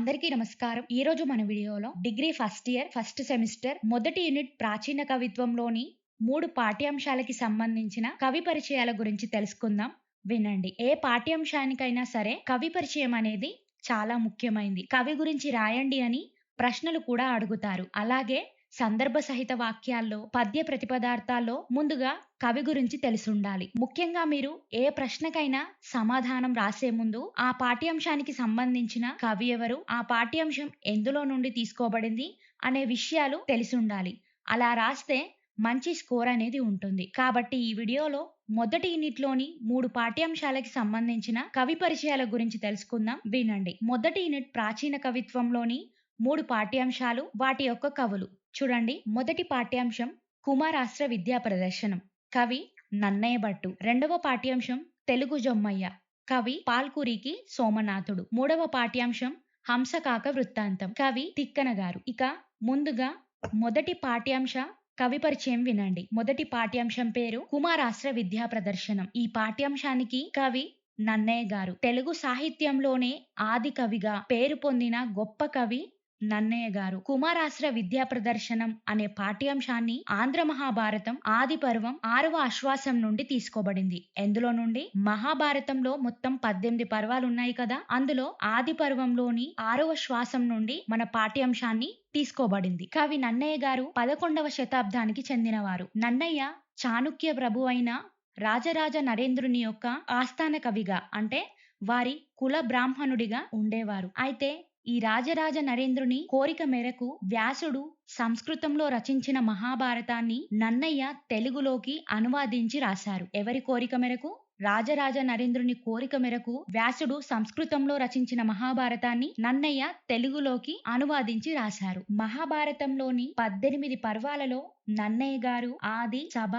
అందరికీ నమస్కారం. ఈ రోజు మన వీడియోలో degree first year first semester మొదటి యూనిట్ ప్రాచీన కవిత్వంలోని మూడు పాఠ్యాంశాలకి సంబంధించిన కవి పరిచయాల గురించి తెలుసుకుందాం. వినండి. ఏ పాఠ్యాంశానికైనా సరే కవి పరిచయం అనేది చాలా ముఖ్యమైంది. కవి గురించి రాయండి అని ప్రశ్నలు కూడా అడుగుతారు. అలాగే సందర్భ సహిత వాక్యాల్లో పద్య ప్రతిపదార్థాల్లో ముందుగా కవి గురించి తెలిసుండాలి. ముఖ్యంగా మీరు ఏ ప్రశ్నకైనా సమాధానం రాసే ముందు ఆ పాఠ్యాంశానికి సంబంధించిన కవి ఎవరు ఆ పాఠ్యాంశం ఎందులో నుండి తీసుకోబడింది అనే విషయాలు తెలిసుండాలి. అలా రాస్తే మంచి స్కోర్ అనేది ఉంటుంది. కాబట్టి ఈ వీడియోలో మొదటి యూనిట్లోని మూడు పాఠ్యాంశాలకి సంబంధించిన కవి పరిచయాల గురించి తెలుసుకుందాం. వినండి. మొదటి యూనిట్ ప్రాచీన కవిత్వంలోని మూడు పాఠ్యాంశాలు వాటి యొక్క కవులు. చూడండి మొదటి పాఠ్యాంశం కుమారాస్త్ర విద్యా ప్రదర్శనం. కవి నన్నయ్య భట్టు. రెండవ పాఠ్యాంశం తెలుగు జొమ్మయ్య. కవి పాల్కురికి సోమనాథుడు. మూడవ పాఠ్యాంశం హంసకాక వృత్తాంతం. కవి తిక్కన గారు. ఇక ముందుగా మొదటి పాఠ్యాంశ కవి పరిచయం వినండి. మొదటి పాఠ్యాంశం పేరు కుమారాస్త్ర విద్యా ప్రదర్శనం. ఈ పాఠ్యాంశానికి కవి నన్నయ్య గారు. తెలుగు సాహిత్యంలోనే ఆది కవిగా పేరు పొందిన గొప్ప కవి నన్నయ్య గారు. కుమారాస్త్ర విద్యా ప్రదర్శనం అనే పాఠ్యాంశాన్ని ఆంధ్ర మహాభారతం ఆది పర్వం ఆరవ ఆశ్వాసం నుండి తీసుకోబడింది. ఎందులో నుండి? మహాభారతంలో మొత్తం పద్దెనిమిది పర్వాలు ఉన్నాయి కదా. అందులో ఆది పర్వంలోని ఆరవ శ్వాసం నుండి మన పాఠ్యాంశాన్ని తీసుకోబడింది. కవి నన్నయ్య గారు పదకొండవ శతాబ్దానికి చెందినవారు. నన్నయ్య చాణుక్య ప్రభు అయిన రాజరాజ నరేంద్రుని యొక్క ఆస్థాన కవిగా అంటే వారి కుల బ్రాహ్మణుడిగా ఉండేవారు. అయితే ఈ రాజరాజ నరేంద్రుని కోరిక మేరకు వ్యాసుడు సంస్కృతంలో రచించిన మహాభారతాన్ని నన్నయ్య తెలుగులోకి అనువాదించి రాశారు. ఎవరి కోరిక మేరకు? రాజరాజ నరేంద్రుని కోరిక మేరకు వ్యాసుడు సంస్కృతంలో రచించిన మహాభారతాన్ని నన్నయ్య తెలుగులోకి అనువాదించి రాశారు. మహాభారతంలోని పద్దెనిమిది పర్వాలలో నన్నయ్య గారు ఆది సభ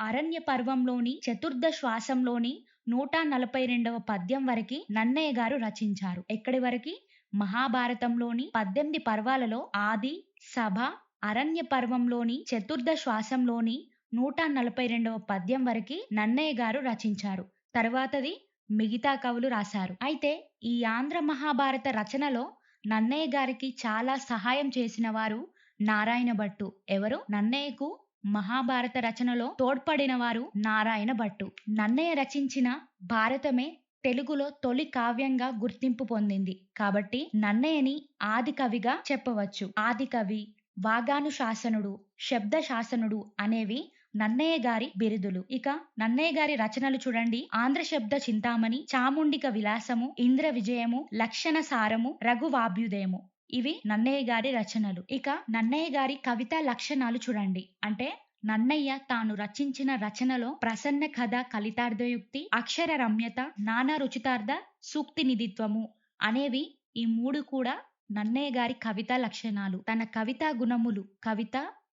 అరణ్య పర్వంలోని చతుర్థ శ్వాసంలోని నూట నలభై రెండవ పద్యం వరకు నన్నయ్య గారు రచించారు. ఎక్కడి వరకు? మహాభారతంలోని పద్దెనిమిది పర్వాలలో ఆది సభ అరణ్య పర్వంలోని చతుర్థ శ్వాసంలోని నూట నలభై రెండవ పద్యం వరకు నన్నయ్య గారు రచించారు. తర్వాతది మిగతా కవులు రాశారు. అయితే ఈ ఆంధ్ర మహాభారత రచనలో నన్నయ్య గారికి చాలా సహాయం చేసిన వారు నారాయణ భట్టు. ఎవరు? నన్నయ్యకు మహాభారత రచనలో తోడ్పడిన వారు నారాయణ భట్టు. నన్నయ్య రచించిన భారతమే తెలుగులో తొలి కావ్యంగా గుర్తింపు పొందింది. కాబట్టి నన్నయ్యని ఆది కవిగా చెప్పవచ్చు. ఆది కవి వాగాను శాసనుడు శబ్ద శాసనుడు అనేవి నన్నయ్య గారి బిరుదులు. ఇక నన్నయ్య గారి రచనలు చూడండి. ఆంధ్ర శబ్ద చింతామణి చాముండిక విలాసము ఇంద్ర విజయము లక్షణ సారము రఘువాభ్యుదయము ఇవి నన్నయ్య గారి రచనలు. ఇక నన్నయ్య గారి కవితా లక్షణాలు చూడండి. అంటే నన్నయ్య తాను రచించిన రచనలో ప్రసన్న కథ కలితార్థయుక్తి అక్షర రమ్యత నానా రుచితార్థ సూక్తి నిధిత్వము అనేవి ఈ మూడు కూడా నన్నయ్య గారి కవితా లక్షణాలు. తన కవితా గుణములు కవిత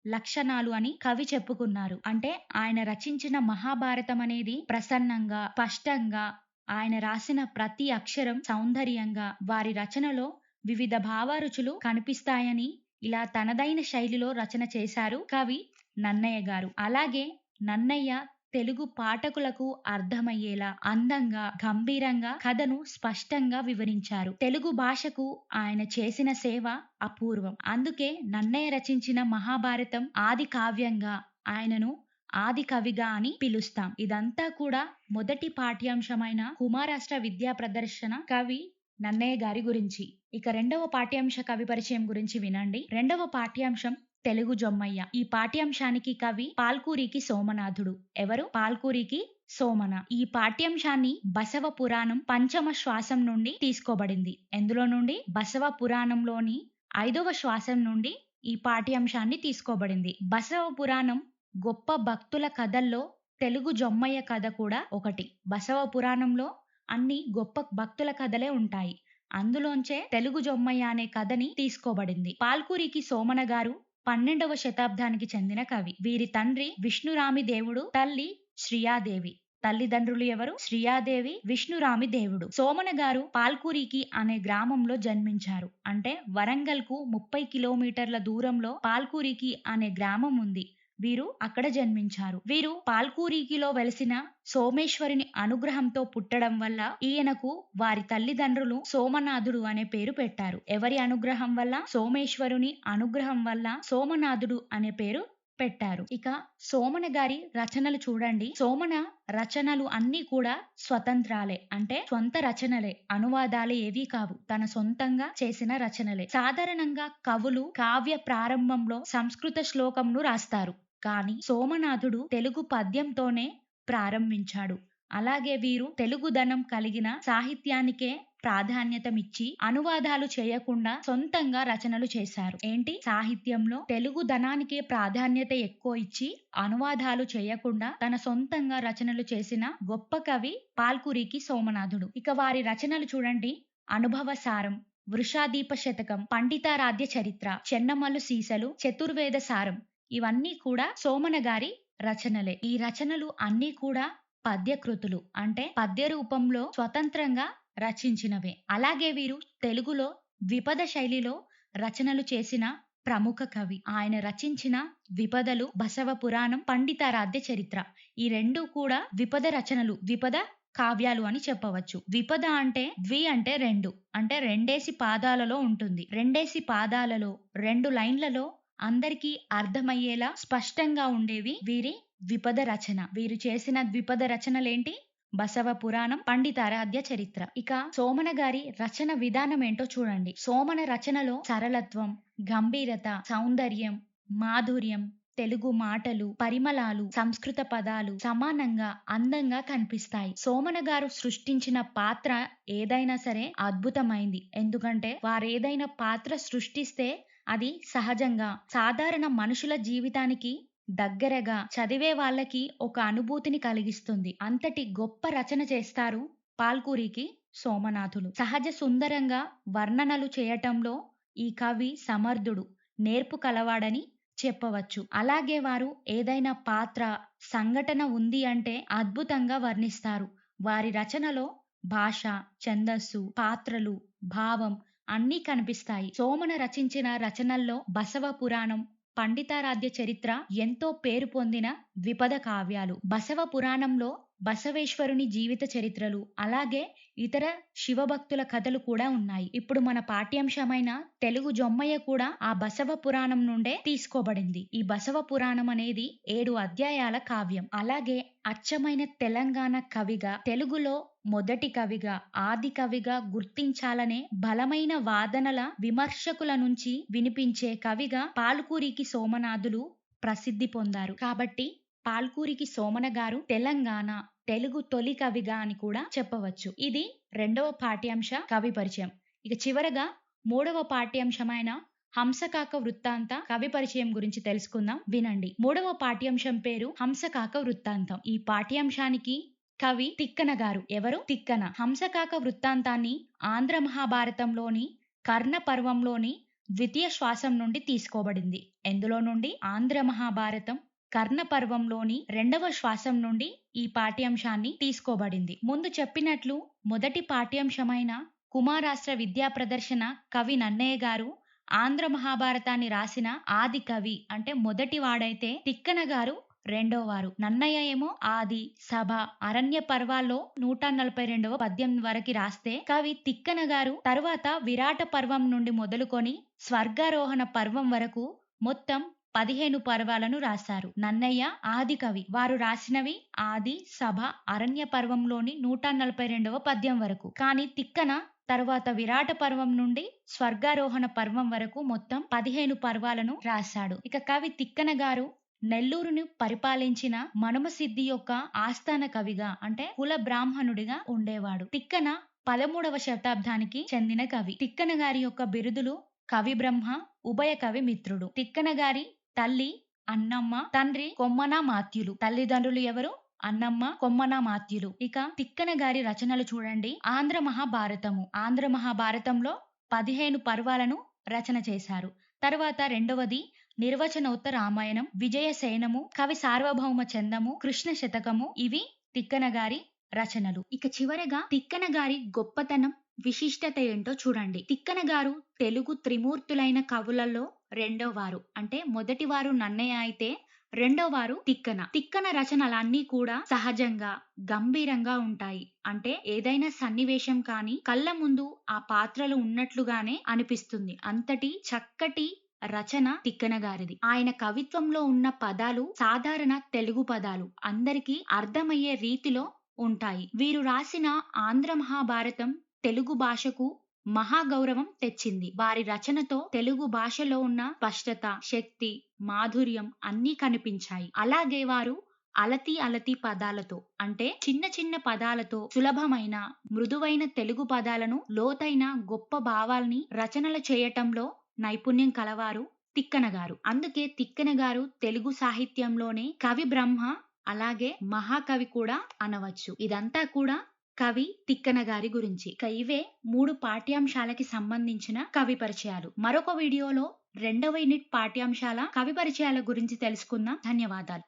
లక్షణాలు అని కవి చెప్పుకున్నారు. అంటే ఆయన రచించిన మహాభారతం అనేది ప్రసన్నంగా స్పష్టంగా ఆయన రాసిన ప్రతి అక్షరం సౌందర్యంగా వారి రచనలో వివిధ భావరుచులు కనిపిస్తాయని ఇలా తనదైన శైలిలో రచన చేశారు. కవి నన్నయ్య గారు. అలాగే నన్నయ్య తెలుగు పాఠకులకు అర్థమయ్యేలా అందంగా గంభీరంగా కథను స్పష్టంగా వివరించారు. తెలుగు భాషకు ఆయన చేసిన సేవ అపూర్వం. అందుకే నన్నయ్య రచించిన మహాభారతం ఆది కావ్యంగా ఆయనను ఆది కవిగా అని పిలుస్తాం. ఇదంతా కూడా మొదటి పాఠ్యాంశమైన కుమారాష్ట్ర విద్యా ప్రదర్శన కవి నన్నయ్య గారి గురించి. ఇక రెండవ పాఠ్యాంశ కవి పరిచయం గురించి వినండి. రెండవ పాఠ్యాంశం తెలుగు జొమ్మయ్య. ఈ పాఠ్యాంశానికి కవి పాల్కూరికి సోమనాథుడు. ఎవరు? పాల్కూరికి సోమన. ఈ పాఠ్యాంశాన్ని బసవ పురాణం పంచమ శ్వాసం నుండి తీసుకోబడింది. ఎందులో నుండి? బసవ పురాణంలోని ఐదవ శ్వాసం నుండి ఈ పాఠ్యాంశాన్ని తీసుకోబడింది. బసవ పురాణం గొప్ప భక్తుల కథల్లో తెలుగు జొమ్మయ్య కథ కూడా ఒకటి. బసవ పురాణంలో అన్ని గొప్ప భక్తుల కథలే ఉంటాయి. అందులోంచే తెలుగు జొమ్మయ్య అనే కథని తీసుకోబడింది. పాల్కూరికి సోమన గారు పన్నెండవ శతాబ్దానికి చెందిన కవి. వీరి తండ్రి విష్ణురామి దేవుడు తల్లి శ్రియాదేవి. తల్లిదండ్రులు ఎవరు? శ్రియాదేవి విష్ణురామి దేవుడు. సోమన గారు పాల్కూరికి అనే గ్రామంలో జన్మించారు. అంటే వరంగల్కు ముప్పై కిలోమీటర్ల దూరంలో పాల్కూరికి అనే గ్రామం ఉంది. వీరు అక్కడ జన్మించారు. వీరు పాల్కూరికిలో వెలిసిన సోమేశ్వరుని అనుగ్రహంతో పుట్టడం వల్ల ఈయనకు వారి తల్లిదండ్రులు సోమనాథుడు అనే పేరు పెట్టారు. ఎవరి అనుగ్రహం వల్ల? సోమేశ్వరుని అనుగ్రహం వల్ల సోమనాథుడు అనే పేరు పెట్టారు. ఇక సోమన గారి రచనలు చూడండి. సోమన రచనలు అన్నీ కూడా స్వతంత్రాలే. అంటే సొంత రచనలే. అనువాదాలే ఏవీ కావు. తన సొంతంగా చేసిన రచనలే. సాధారణంగా కవులు కావ్య ప్రారంభంలో సంస్కృత శ్లోకంను రాస్తారు. కానీ సోమనాథుడు తెలుగు పద్యంతోనే ప్రారంభించాడు. అలాగే వీరు తెలుగుదనం కలిగిన సాహిత్యానికే ప్రాధాన్యతమిచ్చి అనువాదాలు చేయకుండా సొంతంగా రచనలు చేశారు. ఏంటి? సాహిత్యంలో తెలుగు ధనానికే ప్రాధాన్యత ఎక్కువ ఇచ్చి అనువాదాలు చేయకుండా తన సొంతంగా రచనలు చేసిన గొప్ప కవి పాల్కురికి సోమనాథుడు. ఇక వారి రచనలు చూడండి. అనుభవ సారం వృషాదీప శతకం పండితారాధ్య చరిత్ర చెన్నమల్లు సీసలు చతుర్వేద సారం ఇవన్నీ కూడా సోమన గారి రచనలే. ఈ రచనలు అన్నీ కూడా పద్యకృతులు. అంటే పద్య రూపంలో స్వతంత్రంగా రచించినవే. అలాగే వీరు తెలుగులో ద్విపద శైలిలో రచనలు చేసిన ప్రముఖ కవి. ఆయన రచించిన ద్విపదలు బసవ పురాణం పండితారాధ్య చరిత్ర. ఈ రెండు కూడా ద్విపద రచనలు ద్విపద కావ్యాలు అని చెప్పవచ్చు. ద్విపద అంటే ద్వి అంటే రెండు. అంటే రెండేసి పాదాలలో ఉంటుంది. రెండేసి పాదాలలో రెండు లైన్లలో అందరికీ అర్థమయ్యేలా స్పష్టంగా ఉండేవి వీరి ద్విపద రచన. వీరు చేసిన ద్విపద రచనలేంటి? బసవ పురాణం పండితారాధ్య చరిత్ర. ఇక సోమన గారి రచన విధానం ఏంటో చూడండి. సోమన రచనలో సరళత్వం గంభీరత సౌందర్యం మాధుర్యం తెలుగు మాటలు పరిమళాలు సంస్కృత పదాలు సమానంగా అందంగా కనిపిస్తాయి. సోమన గారు సృష్టించిన పాత్ర ఏదైనా సరే అద్భుతమైంది. ఎందుకంటే వారేదైనా పాత్ర సృష్టిస్తే అది సహజంగా సాధారణ మనుషుల జీవితానికి దగ్గరగా చదివే వాళ్ళకి ఒక అనుభూతిని కలిగిస్తుంది. అంతటి గొప్ప రచన చేస్తారు పాల్కూరికి సోమనాథులు. సహజ సుందరంగా వర్ణనలు చేయటంలో ఈ కవి సమర్థుడు నేర్పు కలవాడని చెప్పవచ్చు. అలాగే వారు ఏదైనా పాత్ర సంఘటన ఉంది అంటే అద్భుతంగా వర్ణిస్తారు. వారి రచనలో భాష ఛందస్సు పాత్రలు భావం అన్నీ కనిపిస్తాయి. సోమన రచించిన రచనల్లో బసవ పురాణం పండితారాధ్య చరిత్ర ఎంతో పేరు పొందిన ద్విపద కావ్యాలు. బసవ పురాణంలో బసవేశ్వరుని జీవిత చరిత్రలు అలాగే ఇతర శివభక్తుల కథలు కూడా ఉన్నాయి. ఇప్పుడు మన పాఠ్యాంశమైన తెలుగు జొమ్మయ్య కూడా ఆ బసవ పురాణం నుండే తీసుకోబడింది. ఈ బసవ పురాణం అనేది ఏడు అధ్యాయాల కావ్యం. అలాగే అచ్చమైన తెలంగాణ కవిగా తెలుగులో మొదటి కవిగా ఆది కవిగా గుర్తించాలనే బలమైన వాదనల విమర్శకుల నుంచి వినిపించే కవిగా పాల్కూరికి సోమనాథులు ప్రసిద్ధి పొందారు. కాబట్టి పాల్కూరికి సోమన గారు తెలంగాణ తెలుగు తొలి కవిగా అని కూడా చెప్పవచ్చు. ఇది రెండవ పాఠ్యాంశ కవి పరిచయం. ఇక చివరగా మూడవ పాఠ్యాంశమైన హంసకాక వృత్తాంత కవి పరిచయం గురించి తెలుసుకుందాం. వినండి. మూడవ పాఠ్యాంశం పేరు హంసకాక వృత్తాంతం. ఈ పాఠ్యాంశానికి కవి తిక్కన గారు. ఎవరు? తిక్కన. హంసకాక వృత్తాంతాన్ని ఆంధ్ర మహాభారతంలోని కర్ణ పర్వంలోని ద్వితీయ శ్వాసం నుండి తీసుకోబడింది. ఎందులో నుండి? ఆంధ్ర మహాభారతం కర్ణ పర్వంలోని రెండవ శ్వాసం నుండి ఈ పాఠ్యాంశాన్ని తీసుకోబడింది. ముందు చెప్పినట్లు మొదటి పాఠ్యాంశమైన కుమారాష్ట్ర విద్యా ప్రదర్శన కవి నన్నయ్య గారు ఆంధ్ర మహాభారతాన్ని రాసిన ఆది కవి అంటే మొదటి వాడైతే తిక్కన గారు రెండో వారు. నన్నయ్య ఏమో ఆది సభ అరణ్య పర్వాల్లో నూట నలభై రెండవ పద్యం వరకు రాస్తే కవి తిక్కన గారు తరువాత విరాట పర్వం నుండి మొదలుకొని స్వర్గారోహణ పర్వం వరకు మొత్తం పదిహేను పర్వాలను రాశారు. నన్నయ్య ఆది కవి. వారు రాసినవి ఆది సభ అరణ్య పర్వంలోని నూట నలభై రెండవ పద్యం వరకు. కానీ తిక్కన తరువాత విరాట పర్వం నుండి స్వర్గారోహణ పర్వం వరకు మొత్తం పదిహేను పర్వాలను రాశాడు. ఇక కవి తిక్కన గారు నెల్లూరును పరిపాలించిన మనుమసిద్ధి యొక్క ఆస్థాన కవిగా అంటే కుల బ్రాహ్మణుడిగా ఉండేవాడు. తిక్కన పదమూడవ శతాబ్దానికి చెందిన కవి. తిక్కన గారి యొక్క బిరుదులు కవి బ్రహ్మ ఉభయ కవి మిత్రుడు. తిక్కన గారి తల్లి అన్నమ్మ తండ్రి కొమ్మన మాత్యులు. తల్లిదండ్రులు ఎవరు? అన్నమ్మ కొమ్మన మాత్యులు. ఇక తిక్కన గారి రచనలు చూడండి. ఆంధ్ర మహాభారతము. ఆంధ్ర మహాభారతంలో పదిహేను పర్వాలను రచన చేశారు. తర్వాత రెండవది నిర్వచనోత్త రామాయణం విజయసేనము కవి సార్వభౌమ చందము కృష్ణ శతకము. ఇవి తిక్కన గారి రచనలు. ఇక చివరగా తిక్కన గారి గొప్పతనం విశిష్టత ఏంటో చూడండి. తిక్కన గారు తెలుగు త్రిమూర్తులైన కవులలో రెండో వారు. అంటే మొదటి వారు నన్నయ్య అయితే రెండో వారు తిక్కన. తిక్కన రచనలన్నీ కూడా సహజంగా గంభీరంగా ఉంటాయి. అంటే ఏదైనా సన్నివేశం కానీ కళ్ళ ముందు ఆ పాత్రలు ఉన్నట్లుగానే అనిపిస్తుంది. అంతటి చక్కటి రచన తిక్కన గారిది. ఆయన కవిత్వంలో ఉన్న పదాలు సాధారణ తెలుగు పదాలు. అందరికీ అర్థమయ్యే రీతిలో ఉంటాయి. వీరు రాసిన ఆంధ్ర మహాభారతం తెలుగు భాషకు మహాగౌరవం తెచ్చింది. వారి రచనతో తెలుగు భాషలో ఉన్న స్పష్టత శక్తి మాధుర్యం అన్నీ కనిపించాయి. అలాగే వారు అలతి అలతి పదాలతో అంటే చిన్న చిన్న పదాలతో సులభమైన మృదువైన తెలుగు పదాలను లోతైన గొప్ప భావాల్ని రచనలు చేయటంలో నైపుణ్యం కలవారు తిక్కనగారు. అందుకే తిక్కన గారు తెలుగు సాహిత్యంలోనే కవి బ్రహ్మ అలాగే మహాకవి కూడా అనవచ్చు. ఇదంతా కూడా కవి తిక్కన గారి గురించి. ఇవే మూడు పాఠ్యాంశాలకి సంబంధించిన కవి పరిచయాలు. మరొక వీడియోలో రెండవ యూనిట్ పాఠ్యాంశాల కవి పరిచయాల గురించి తెలుసుకుందాం. ధన్యవాదాలు.